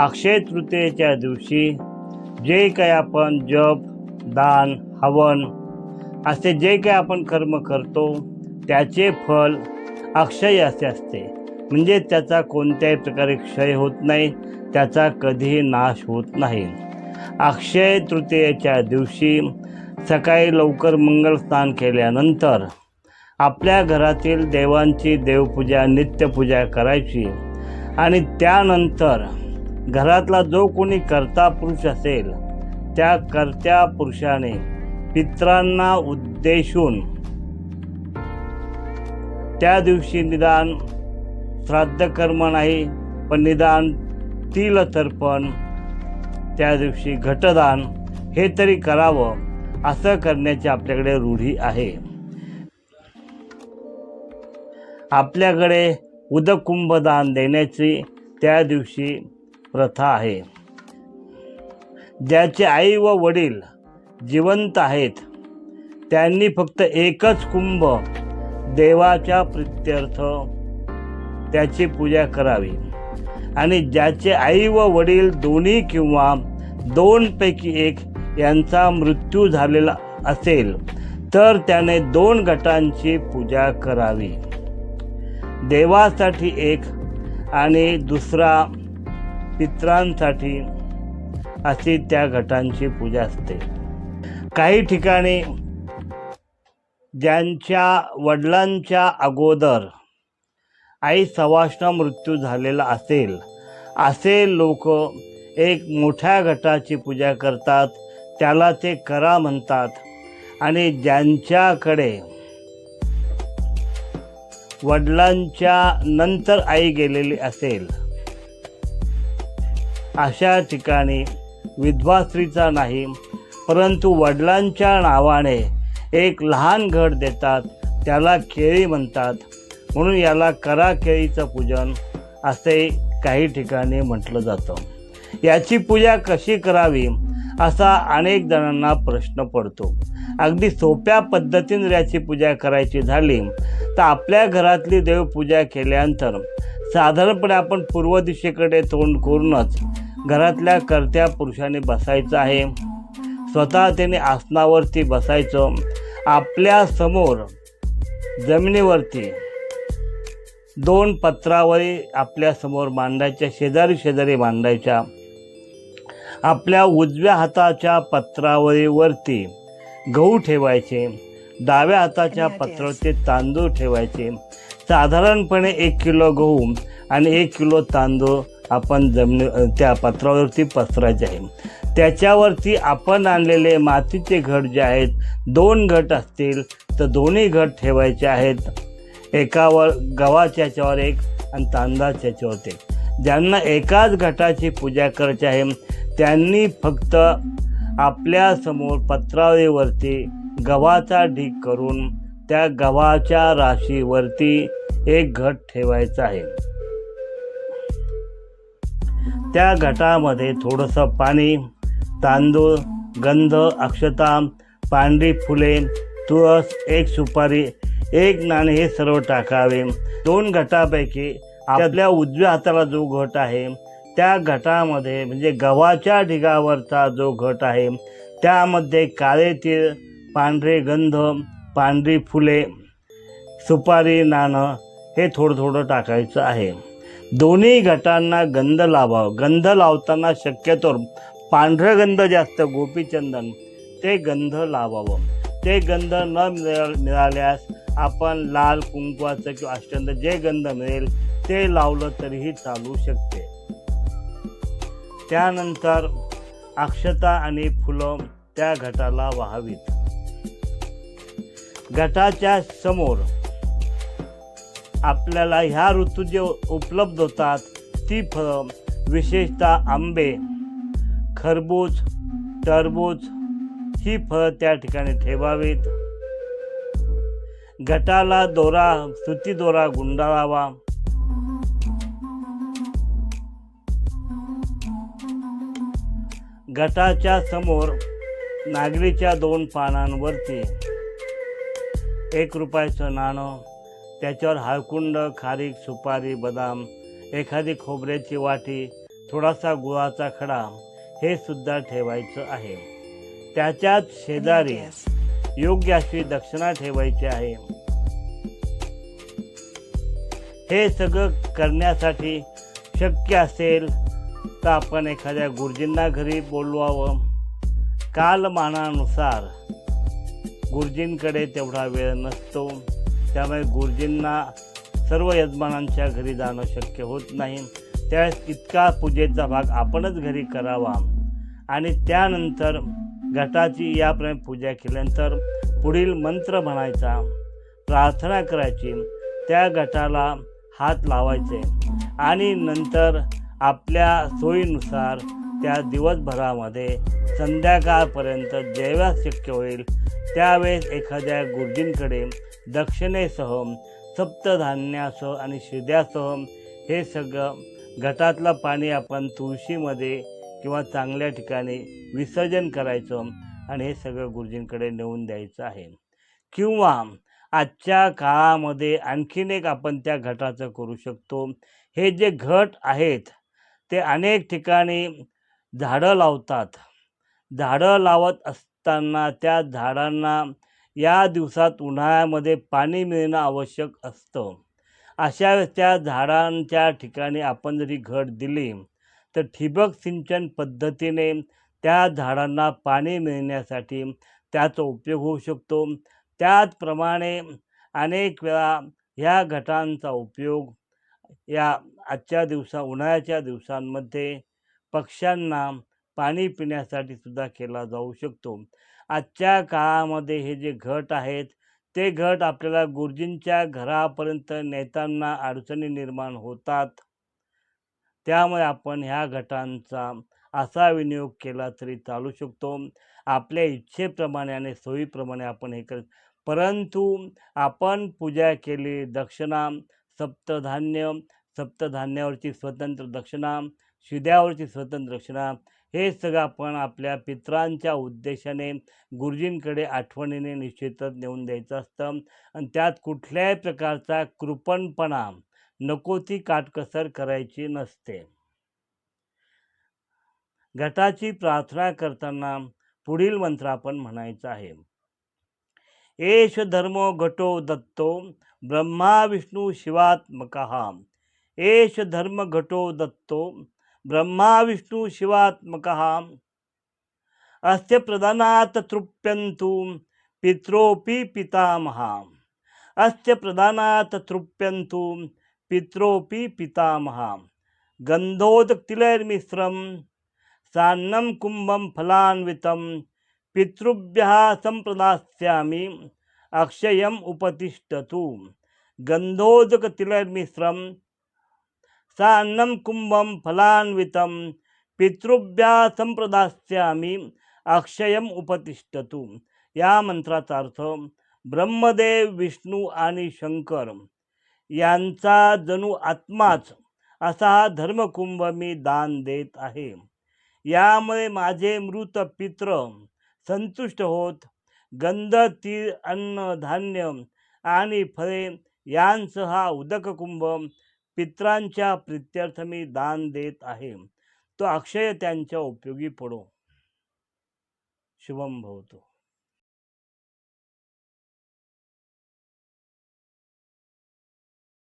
अक्षय तृतीयेच्या दिवशी जे काही आपण जप दान हवन असे जे काही आपण कर्म करतो त्याचे फल अक्षय असे असते. म्हणजे त्याचा कोणत्याही प्रकारे क्षय होत नाही त्याचा कधीही नाश होत नाही. अक्षय तृतीयेच्या दिवशी सकाळी लवकर मंगल स्नान केल्यानंतर आपल्या घरातील देवांची देवपूजा नित्यपूजा करायची आणि त्यानंतर घरातला जो कोणी कर्ता पुरुष असेल त्या कर्त्या पुरुषाने पित्रांना उद्देशून त्या दिवशी निदान श्राद्ध कर्म नाही पण निदान तिल तर्पण त्या दिवशी घटदान हे तरी करावं असं करण्याची आपल्याकडे रूढी आहे. आपल्याकडे उदकुंभदान देण्याची त्या दिवशी प्रथा आहे. ज्याचे आई व वडील जिवंत आहेत त्यांनी फक्त एकच कुंभ देवाच्या प्रित्यर्थ त्याची पूजा करावी. आणि ज्याचे आई व वडील दोन्ही किंवा दोनपैकी एक यांचा मृत्यू झालेला असेल तर त्याने दोन गटांची पूजा करावी. देवासाठी एक आणि दुसरा पित्रांसाठी अशी त्या घटांची पूजा असते. काही ठिकाणी ज्यांच्या वडिलांच्या अगोदर आई सवाष्ण मृत्यू झालेला असेल असे लोक एक मोठ्या गटाची पूजा करतात त्याला ते करा म्हणतात आणि ज्यांच्याकडे वडिलांच्या नंतर आई गेलेली असेल अशा ठिकाणी विधवास्त्रीचा नाही परंतु वडिलांच्या नावाने एक लहान घट देतात त्याला केळी म्हणतात. म्हणून याला करा केळीचं पूजन असे काही ठिकाणी म्हटलं जातं. याची पूजा कशी करावी असा अनेक जणांना प्रश्न पडतो. अगदी सोप्या पद्धतीने याची पूजा करायची झाली तर आपल्या घरातली देवपूजा केल्यानंतर साधारणपणे आपण पूर्व दिशेकडे तोंड करूनच घरातल्या कर्त्या पुरुषाने बसायचं आहे. स्वतः त्याने आसनावरती बसायचं. आपल्यासमोर जमिनीवरती दोन पत्रावळी आपल्यासमोर मांडायच्या शेजारी शेजारी मांडायच्या आपल्या उजव्या हाताच्या पत्रावळीवरती गहू ठेवायचे डाव्या हाताच्या पत्रावरती तांदूळ ठेवायचे. साधारणपणे एक किलो गहू आणि एक किलो तांदूळ आपण जमिनी त्या पत्रावरती पसरायचे आहे. त्याच्यावरती आपण आणलेले मातीचे घट जे आहेत दोन घट असतील तर दोन्ही घट ठेवायचे आहेत. एकावर गव्हाच्या याच्यावर एक आणि तांदळाच्या याच्यावर एक ज्यांना एकाच घटाची पूजा करायची आहे त्यांनी फक्त आपल्यासमोर पत्रावळीवरती गव्हाचा ढीक करून त्या गव्हाच्या राशीवरती एक घट ठेवायचा आहे. त्या घटामध्ये थोडंसं पाणी तांदूळ गंध अक्षता पांढरी फुले तुळस एक सुपारी एक नाणे हे सर्व टाकावे. दोन घटापैकी आपल्या उजव्या हाताला जो घट आहे त्या घटामध्ये म्हणजे गव्हाच्या ढिगावरचा जो घट आहे त्यामध्ये काळे तीळ पांढरे गंध पांढरी फुले सुपारी नाणं हे थोडं थोडं टाकायचं आहे. दोन्ही गटांना गंध लावावं गंध लावताना शक्यतो पांढरं गंध जास्त गोपीचंदन ते गंध लावावं. ते गंध न मिळा मिळाल्यास आपण लाल कुंकवाचं किंवा अष्टंद जे गंध मिळेल ते लावलं तरीही चालू शकते. त्यानंतर अक्षता आणि फुलं त्या घटाला वाहावीत. गटाच्या समोर आपल्याला ह्या ऋतू जे उपलब्ध होतात ती फळं विशेषतः आंबे खरबूज टरबूज ही फळं त्या ठिकाणी ठेवावीत. गटाला दोरा सुती दोरा गुंडाळावा. गटाच्या समोर नागरीच्या दोन पानांवरती. एक रुपयाचं नाणं. त्याच्यावर हळकुंड खारीक सुपारी बदाम एखादी खोबऱ्याची वाटी थोडासा गुळाचा खडा हे सुद्धा ठेवायचं आहे. त्याच्याच शेजारी योग्य अशी दक्षिणा ठेवायची आहे. हे सगळं करण्यासाठी शक्य असेल तर आपण एखाद्या गुरुजींना घरी बोलवावं. कालमानानुसार गुरुजींकडे तेवढा वेळ नसतो. त्यामुळे गुरुजींना सर्व यजमानांच्या घरी जाणं शक्य होत नाही. त्यावेळेस इतका पूजेचा भाग आपणच घरी करावा. आणि त्यानंतर घटाची याप्रमाणे पूजा केल्यानंतर पुढील मंत्र म्हणायचा. प्रार्थना करायची. त्या गटाला हात लावायचे. आणि नंतर आपल्या सोयीनुसार त्या दिवसभरामध्ये संध्याकाळपर्यंत जेव्हा शक्य होईल त्यावेळेस एखाद्या गुरुजींकडे दक्षिणेसह सप्तधान्यासह आणि शिद्यासह हे सगळं घटातलं पाणी आपण तुळशीमध्ये किंवा चांगल्या ठिकाणी विसर्जन करायचं आणि हे सगळं गुरुजींकडे नेऊन द्यायचं आहे. किंवा आजच्या काळामध्ये आणखीन एक आपण त्या घटाचं करू शकतो. हे जे घट आहेत ते अनेक ठिकाणी झाडं लावतात. झाडं लावत असताना त्या झाडांना या दिवसात उन्हाळ्यामध्ये पाणी मिळणं आवश्यक असतं. अशा त्या झाडांच्या ठिकाणी आपण जरी घट दिली तर ठिबक सिंचन पद्धतीने त्या झाडांना पाणी मिळण्यासाठी त्याचा उपयोग होऊ शकतो. त्याचप्रमाणे अनेक वेळा ह्या घटांचा उपयोग या आजच्या दिवसा उन्हाळ्याच्या दिवसांमध्ये पक्ष्यांना पाणी पिण्यासाठी सुद्धा केला जाऊ शकतो. आजच्या काळामध्ये हे जे घट आहेत ते घट आपल्याला गुरुजींच्या घरापर्यंत नेताना अडचणी निर्माण होतात. त्यामुळे आपण ह्या घटांचा असा विनियोग केला तरी चालू शकतो. आपल्या इच्छेप्रमाणे आणि सोयीप्रमाणे आपण हे कर परंतु आपण पूजा केली दक्षिणा सप्तधान्य सप्तधान्यावरची स्वतंत्र दक्षिणा शिद्यावरची स्वतंत्र दक्षिणा हे सगळं आपण आपल्या पित्रांच्या उद्देशाने गुरुजींकडे आठवणीने निश्चितच नेऊन द्यायचं असतं. आणि त्यात कुठल्याही प्रकारचा कृपणपणा नको ती काटकसर करायची नसते. घटाची प्रार्थना करताना पुढील मंत्र आपण म्हणायचं आहे. एष धर्मो घटो दत्तो ब्रह्मा विष्णू शिवात्मकः. एष धर्म घटो दत्तो ब्रह्मा विष्णू शिवात्मक। अस्य प्रधानात् तृप्यन्तु पित्रोपि पितामहा। अस्य प्रधानात् तृप्यन्तु पित्रोपि पितामहा। गन्धोदक्तिलैर्मिश्रं सान्नं कुम्भं फलान्वितं पितृभ्यः सम्प्रदास्यामि अक्षयम् उपतिष्ठतु। गन्धोदकतिलैर्मिश्रं सा अन्नम कुंभम फलान्वितम पितृभ्या संप्रदास्यामी अक्षयम उपतिष्ठतु. या मंत्राचा अर्थ ब्रह्मदेव विष्णू आणि शंकर यांचा जणू आत्माच असा हा धर्मकुंभ मी दान देत आहे. यामुळे माझे मृत पित्र संतुष्ट होत. गंध तीर अन्न धान्य आणि फळे यांसह हा उदक कुंभ पित्रांच्या प्रित्यर्थ मी दान देत आहे. तो अक्षय त्यांच्या उपयोगी पडो. शुभम भवतो.